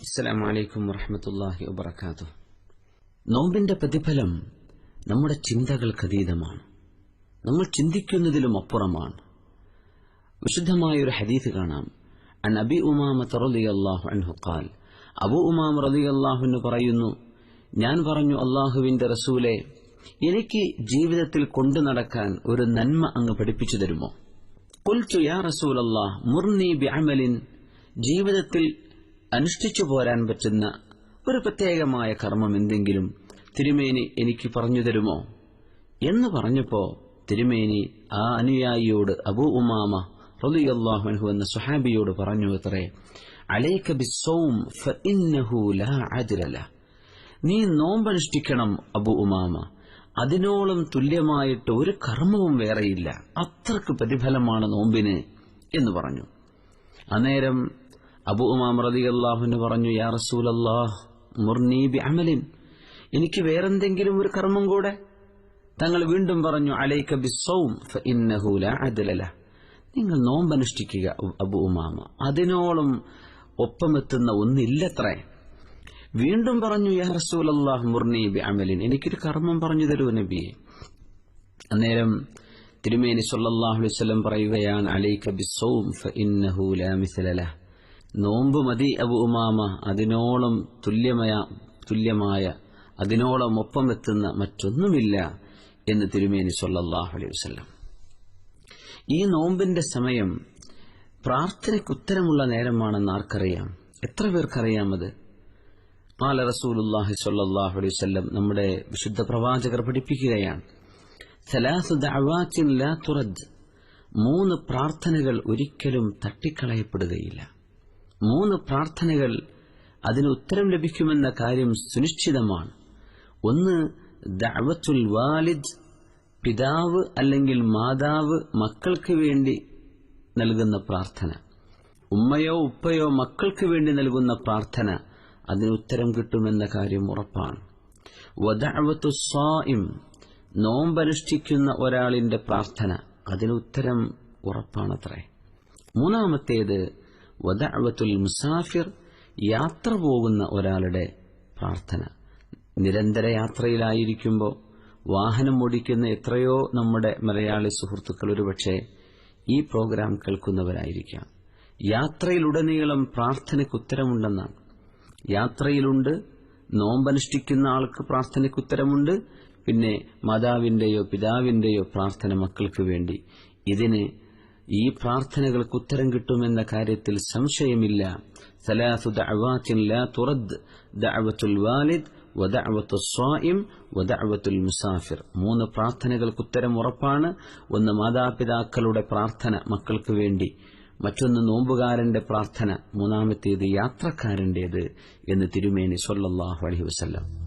അസ്സലാമു അലൈക്കും വറഹമത്തല്ലാഹി വബർക്കാത്തു നോമ്പിന്റെ പ്രതിഫലം നമ്മുടെ ചിന്തകൾക്കതീതമാണ് നമ്മൾ ചിന്തിക്കുന്നതിലും അപ്പുറമാണ്. വിശുദ്ധമായൊരു ഹദീസ് കാണാം. അൻ അബി ഉമാമത്ത് റളിയല്ലാഹു അൻഹു ഖാൽ അബു ഉമാം റളിയല്ലാഹു അൻഹു പറയുന്നു ഞാൻ പറഞ്ഞു അള്ളാഹുവിന്റെ റസൂലെ എനിക്ക് ജീവിതത്തിൽ കൊണ്ടു നടക്കാൻ ഒരു നന്മ അങ്ങ് പഠിപ്പിച്ചു തരുമോ? കൊൽച്ചു യാ റസൂലല്ലാഹ് മുർനി ബിഅമലിൻ ജീവിതത്തിൽ അനുഷ്ഠിച്ചു പോരാൻ പറ്റുന്ന ഒരു പ്രത്യേകമായ കർമ്മം എന്തെങ്കിലും തിരുമേനി എനിക്ക് പറഞ്ഞു തരുമോ? എന്ന് പറഞ്ഞപ്പോ തിരുമേനി ആ അനുയായിയോട് അബു ഉമാമ റളിയല്ലാഹു അൻഹു എന്ന സുഹാബിയോട് പറഞ്ഞു അത്രേ അലൈക ലാ. നീ നോമ്പനുഷ്ഠിക്കണം അബു ഉമാമ. അതിനോളം തുല്യമായിട്ട് ഒരു കർമ്മവും വേറെയില്ല. അത്രയ്ക്ക് പ്രതിഫലമാണ് നോമ്പിന് എന്ന് പറഞ്ഞു. അന്നേരം അബു ഉമാം റതി അള്ളാഹുന് പറഞ്ഞു യാ റസൂലല്ലാഹ് മുർനി ബി അമലിൻ എനിക്ക് വേറെന്തെങ്കിലും ഒരു കർമ്മം കൂടെ? തങ്ങൾ വീണ്ടും പറഞ്ഞു അലൈക്ക ബിസ്സൗം ഫഇന്നഹു ലാ അദ്ല നിങ്ങൾ നോമ്പനുഷ്ഠിക്കുക അബു ഉമാമ. അതിനോളം ഒപ്പമെത്തുന്ന ഒന്നില്ലത്രേ. വീണ്ടും പറഞ്ഞു യാ റസൂലല്ലാഹ് മുർനി ബി അമലിൻ എനിക്കൊരു കർമ്മം പറഞ്ഞു തരൂ നബിയെ. അന്നേരം തിരുമേനി വസല്ലം പറയുകയാണ് അലൈക്ക ബിസ്സൗം ഫഇന്നഹു ലാ മിസ്ല ലഹ്. നോമ്പ് മതി അബു ഉമാമ. അതിനോളം തുല്യമയ തുല്യമായ അതിനോളം ഒപ്പം എത്തുന്ന മറ്റൊന്നുമില്ല എന്ന് തിരുമേനി സൊല്ലാഹു അലൈഹി വസ്ല്ലാം. ഈ നോമ്പിന്റെ സമയം പ്രാർത്ഥനയ്ക്ക് ഉത്തരമുള്ള നേരമാണെന്ന് ആർക്കറിയാം? എത്ര പേർക്കറിയാം അത്? ആല റസൂലുല്ലാഹി സൊല്ലാഹു അലൈഹി വസ്ലം നമ്മുടെ വിശുദ്ധ പ്രവാചകർ പഠിപ്പിക്കുകയാണ്. മൂന്ന് പ്രാർത്ഥനകൾ ഒരിക്കലും തട്ടിക്കളയപ്പെടുകയില്ല. മൂന്ന് പ്രാർത്ഥനകൾ അതിന് ഉത്തരം ലഭിക്കുമെന്ന കാര്യം സുനിശ്ചിതമാണ്. ഒന്ന് ദഅവത്തുൽ വാലിദ് പിതാവ് അല്ലെങ്കിൽ മാതാവ് മക്കൾക്ക് വേണ്ടി നൽകുന്ന പ്രാർത്ഥന. ഉമ്മയോ ഉപ്പയോ മക്കൾക്ക് വേണ്ടി നൽകുന്ന പ്രാർത്ഥന അതിന് ഉത്തരം കിട്ടുമെന്ന കാര്യം ഉറപ്പാണ്. വദഅവത്തു സ്വാഇം നോമ്പനുഷ്ഠിക്കുന്ന ഒരാളിന്റെ പ്രാർത്ഥന അതിന് ഉത്തരം ഉറപ്പാണത്രേ. മൂന്നാമത്തേത് വദഅവത്തുൽ മുസാഫിർ യാത്ര പോകുന്ന ഒരാളുടെ പ്രാർത്ഥന. നിരന്തര യാത്രയിലായിരിക്കുമ്പോൾ വാഹനം ഓടിക്കുന്ന എത്രയോ നമ്മുടെ മലയാളി സുഹൃത്തുക്കൾ ഒരുപക്ഷെ ഈ പ്രോഗ്രാം കേൾക്കുന്നവരായിരിക്കാം. യാത്രയിലുടനീളം പ്രാർത്ഥനയ്ക്ക് ഉത്തരമുണ്ടെന്നാണ്. യാത്രയിലുണ്ട് നോമ്പനുഷ്ഠിക്കുന്ന ആൾക്ക് പ്രാർത്ഥനയ്ക്ക് ഉത്തരമുണ്ട് പിന്നെ മാതാവിന്റെയോ പിതാവിന്റെയോ പ്രാർത്ഥന മക്കൾക്ക് വേണ്ടി. ഇതിന് ഈ പ്രാർത്ഥനകൾക്ക് ഉത്തരം കിട്ടുമെന്ന കാര്യത്തിൽ സംശയമില്ല. സലാസു ലാ ദഅവത്തുൽ വാലിദ് വദഅവത്തുൽ മൂന്ന് പ്രാർത്ഥനകൾക്ക് ഉത്തരം ഉറപ്പാണ്. ഒന്ന് മാതാപിതാക്കളുടെ പ്രാർത്ഥന മക്കൾക്ക് വേണ്ടി മറ്റൊന്ന് നോമ്പുകാരന്റെ പ്രാർത്ഥന മൂന്നാമത്തേത് യാത്രക്കാരന്റേത് എന്ന് തിരുമേനി സൊല്ലാഹു അലൈഹി വസല്ലം.